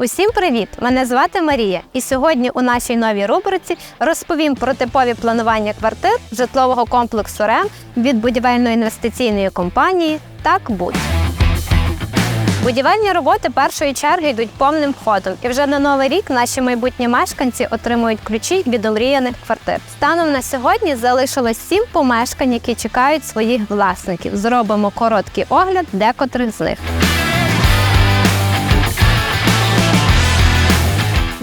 Усім привіт! Мене звати Марія, і сьогодні у нашій новій рубриці розповім про типові планування квартир житлового комплексу РЕМ від будівельно-інвестиційної компанії Так будь. Будівельні роботи першої черги йдуть повним ходом, і вже на новий рік наші майбутні мешканці отримують ключі від омріяних квартир. Станом на сьогодні залишилось сім помешкань, які чекають своїх власників. Зробимо короткий огляд декотрих з них.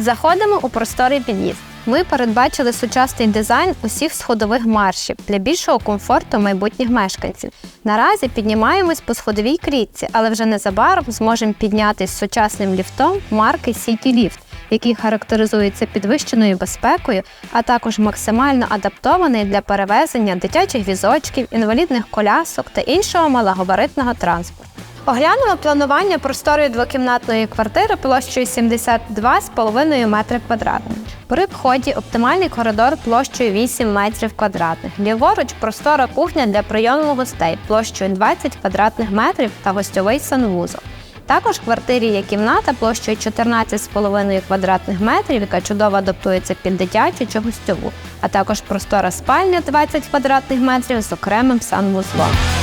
Заходимо у просторий під'їзд. Ми передбачили сучасний дизайн усіх сходових маршів для більшого комфорту майбутніх мешканців. Наразі піднімаємось по сходовій клітці, але вже незабаром зможемо піднятися сучасним ліфтом марки City Lift, який характеризується підвищеною безпекою, а також максимально адаптований для перевезення дитячих візочків, інвалідних колясок та іншого малогабаритного транспорту. Оглянули планування просторої двокімнатної квартири площею 72,5 метри квадратних. При вході оптимальний коридор площею 8 метрів квадратних. Ліворуч простора кухня для прийому гостей площею 20 квадратних метрів та гостьовий санвузол. Також в квартирі є кімната площею 14,5 квадратних метрів, яка чудово адаптується під дитячу чи гостьову, а також простора спальня 20 квадратних метрів з окремим санвузлом.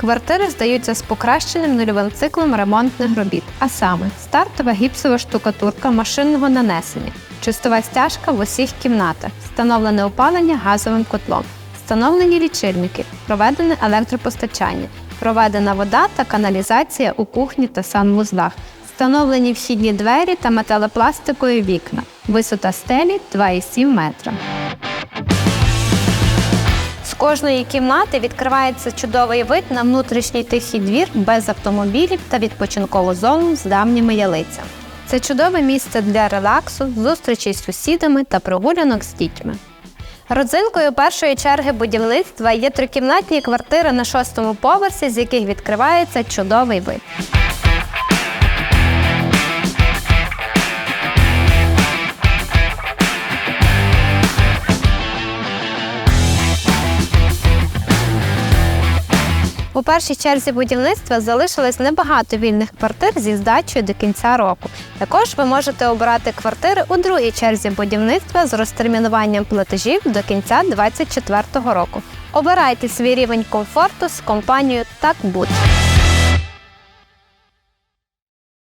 Квартири здаються з покращеним нульовим циклом ремонтних робіт, а саме стартова гіпсова штукатурка машинного нанесення, чистова стяжка в усіх кімнатах, встановлене опалення газовим котлом, встановлені лічильники, проведене електропостачання, проведена вода та каналізація у кухні та санвузлах, встановлені вхідні двері та металопластикові вікна, висота стелі 2,7 метра. Кожної кімнати відкривається чудовий вид на внутрішній тихий двір без автомобілів та відпочинкову зону з давніми ялицями. Це чудове місце для релаксу, зустрічей з сусідами та прогулянок з дітьми. Родзинкою першої черги будівництва є трикімнатні квартири на шостому поверсі, з яких відкривається чудовий вид. У першій черзі будівництва залишилось небагато вільних квартир зі здачею до кінця року. Також ви можете обрати квартири у другій черзі будівництва з розтермінуванням платежів до кінця 2024 року. Обирайте свій рівень комфорту з компанією Так будь.